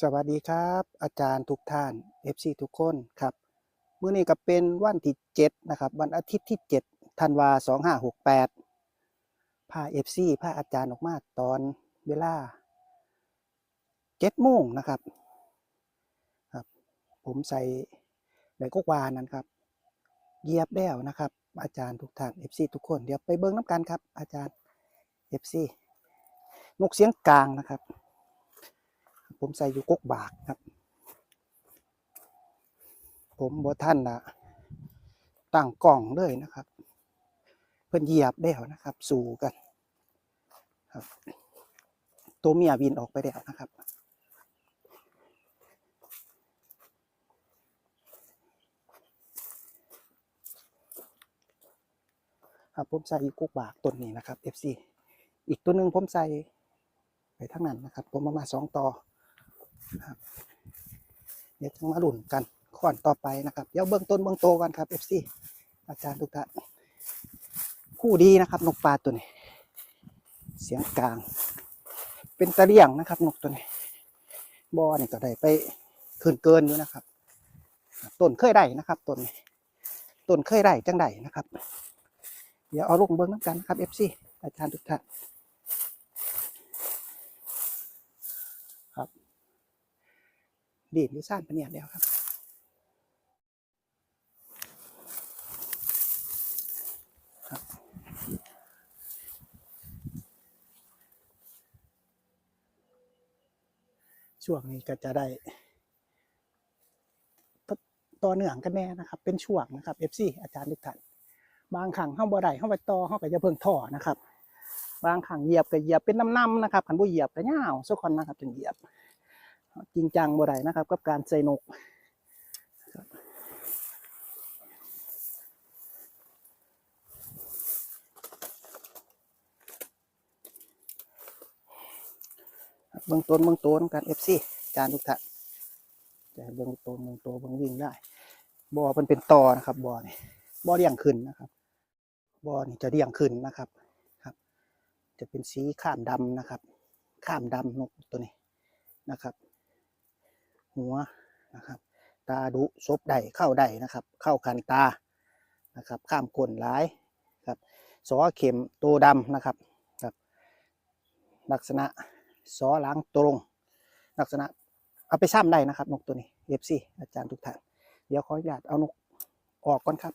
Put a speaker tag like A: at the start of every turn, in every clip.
A: สวัสดีครับ อาจารย์ทุกท่าน FC ทุกคนครับมื้อนี้ก็เป็นวันที่7นะครับวันอาทิตย์ที่7ธันวา2568พา FC พาอาจารย์ออกมาตอนเวลา7โมงนะครับครับ ผมใส่ใบกกวานั่นครับเยียบแล้วนะครับ อาจารย์ทุกท่าน FC ทุกคนเดี๋ยวไปเบิ่งน้ำกันครับ อาจารย์ FC นกเสียงกลางนะครับ ผมใส่อยู่กกบากครับ ผมบ่ท่านนะตั้งกล่องเลยนะครับ เพิ่อนเหยียบแล้วนะครับ สู่กันครับตัวเมียบินออกไปแล้วนะครับครับผมใส่อยู่กกบากต้นนี้นะครับ FC อีกตัวหนึ่งผมใส่ไปทั้งนั้นนะครับ ผมมามาสองต่อ เดี๋ยวจะมาหลุนกันข้อนต่อไปนะครับ เดี๋ยวเบื้องต้นเบื้องโตกันครับ FC อาจารย์ทุกท่านคู่ดีนะครับ นกปลาตัวนี้ เสียงกลาง เป็นตะเลี่ยงนะครับ นกตัวนี้บอนี่ก็ได้ไปขึ้นเกินอยู่นะครับต้นเคยได้นะครับต้นต้นเคยได้จังได้นะครับ เดี๋ยวเอาลงเบิ้งน้ำกันนะครับ FC อาจารย์ทุกท่าน ดีดหรือซ่านปะเนี่ยเดียวครับช่วงนี้ก็จะได้ต่อเนื่องกันแน่นะครับ เป็นช่วงนะครับ FC อาจารย์ทุกท่านบางครั้งเข้าบ่ได้เข้าไปต่อเข้าไปจะเพิ่งท่อนะครับ บางครั้งเหยียบก็เหยียบเป็นน้ำๆนะครับขันบ่เหยียบก็ย่าสักคนนะครับจนเหยียบ จริงจังบ่ได้นะครับ กับการใส่นกครับเบื้องต้นเบื้องต้นการเอฟซีจานทุกท่านจะเบื้องต้นเบื้องต้นเบื้องวิ่งได้บอมันเป็นตอนะครับบอนี่บอเดี่ยงขึ้นนะครับบอนี่จะเดี่ยงขึ้นนะครับครับ จะเป็นสีข้ามดำนะครับ ข้ามดำนกตัวนี้นะครับ หัวนะครับ ตาดุซบได้เข้าได้นะครับ เข้าคันตานะครับ ข้ามก้นร้ายครับสอเข็มตัวดำนะครับครับ ลักษณะสอหล้างตรง ลักษณะเอาไปซ้ำได้นะครับนกตัวนี้เอฟซีอาจารย์ทุกท่านเดี๋ยวขออนุญาตเอานกออกก่อนครับ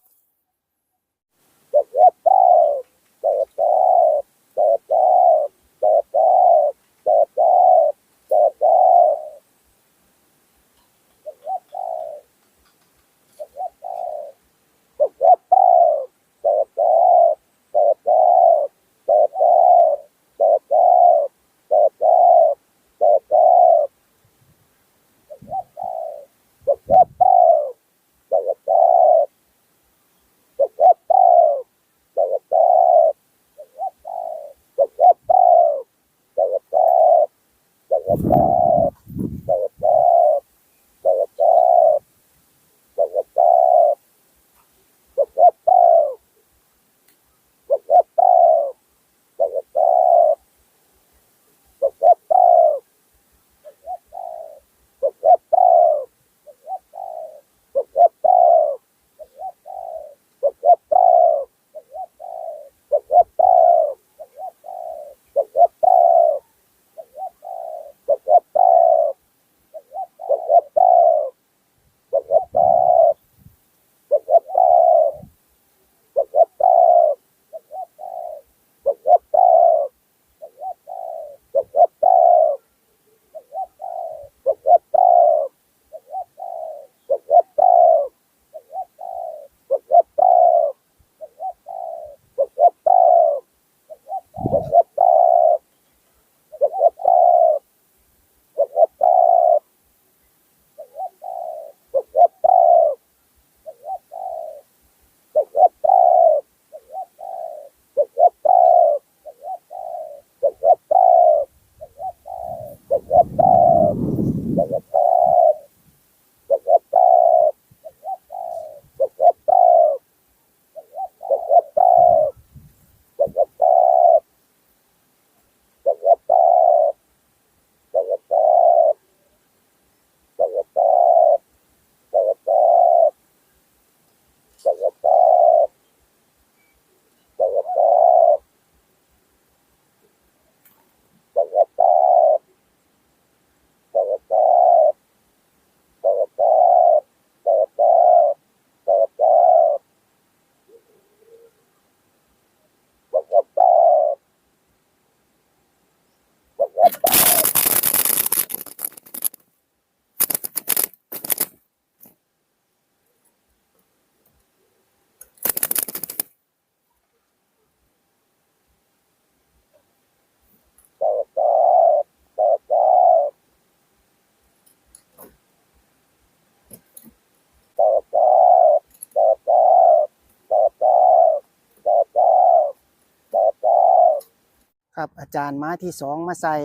A: ครับอาจารย์ไม้ที่สองมาใส่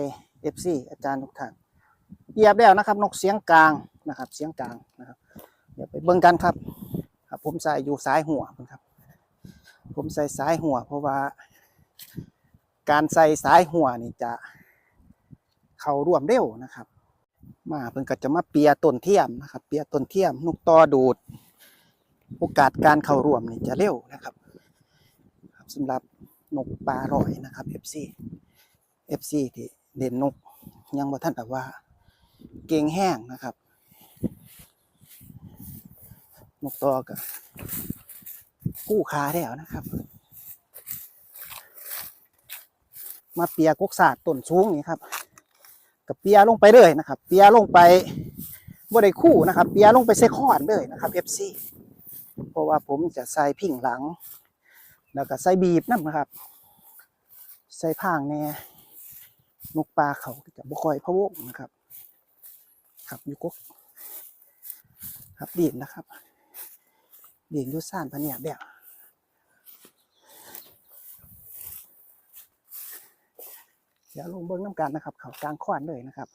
A: เอฟซีอาจารย์ทุกท่านเหยียบแล้วนะครับ นกเสียงกลางนะครับ เสียงกลางนะครับเดี๋ยวไปเบิ่งกันครับ ครับ ผมใส่อยู่ซ้ายหัวครับ ผมใส่ซ้ายหัว เพราะว่า การใส่ซ้ายหัวนี่จะ เข้าร่วมเร็วนะครับ มาเพิ่นก็จะมาเปียต้นเทียมนะครับ เปียต้นเทียมนกตอดูด โอกาสการเข้าร่วมนี่จะเร็วนะครับครับสำหรับ นกปลาร่อยนะครับ FC FC ที่เด่นนกยังบ่ท่านแบบว่า เก่งแห้งนะครับ นกตอก็กู้ขาแล้วนะครับ มาเปียกกศาสตร์ต้นสูงนี่ครับกับเปียลงไปเลยนะครับ เปียลงไปบ่ได้คู่นะครับ เปียลงไปใส่ข้อนเลยนะครับ FC เพราะว่าผมจะใส่พิงหลัง แล้วก็ใส่บีบน้ำนะครับ ใส่พางแน่นกปลาเขาจะบ่คอยพะวกนะครับครับอยู่กกครับดีดนะครับดีดอยุซานพะเนียดเดียวเดี๋ยวลงเบิ้งน้ำกันนะครับ เขากลางข้อนเลยนะครับ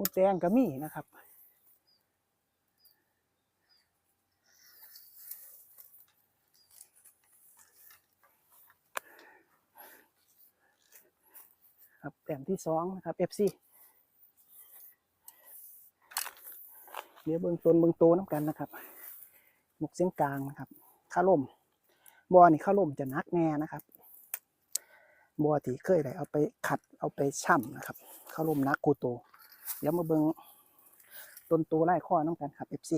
A: หมูแดงก็มีนะครับ ครับแต้มที่สองนะครับ FC เดี๋ยวเบื้องต้นเบื้องโตน้ำกันนะครับหมกเสียงกลางนะครับข้าล่มบอนี่ข้าล่มจะนักแน่นะครับบอที่เคยได้เอาไปขัดเอาไปช่ำนะครับข้าล่มนักกูโต เดี๋ยวมาเบิ่งต้นตัวไล่ข้อน้องกันครับ FC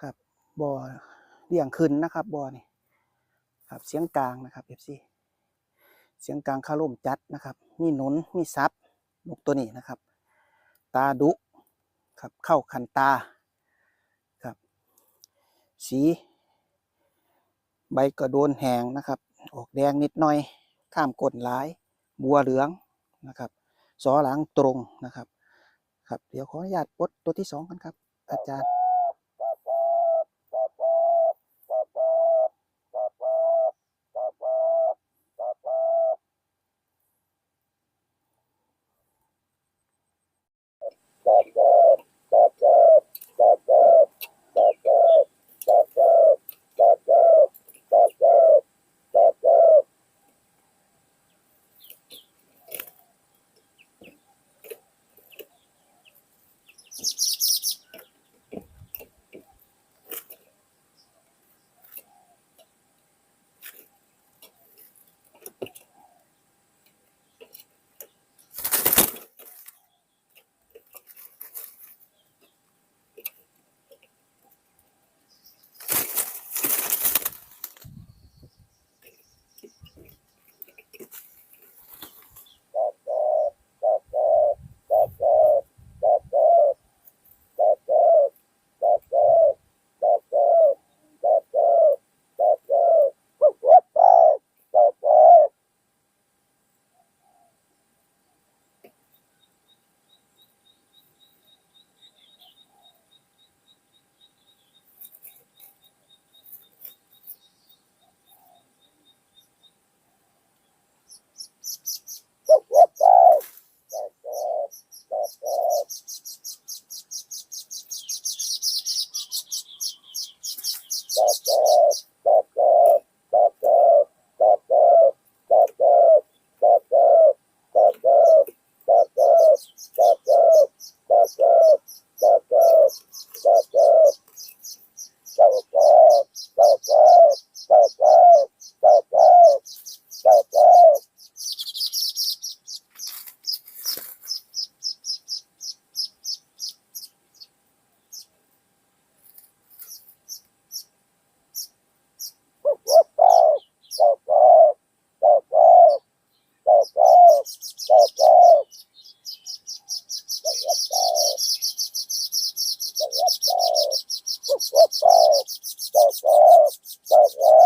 A: ครับบอเลี่ยงขึ้นนะครับบอนี่ครับเสียงกลางนะครับ FC เสียงกลางคาร่มจัดนะครับ มีหนุนมีซับนกตัวนี้นะครับ ตาดุครับเข้าคันตาครับ สี ใบกระโดนแหงนะครับ ออกแดงนิดหน่อย ข้ามก้นหลาย บัวเหลืองนะครับซอหลังตรงนะครับ ครับ เดี๋ยวขออนุญาตปดตัวที่สองกันครับ อาจารย์ Bye-bye.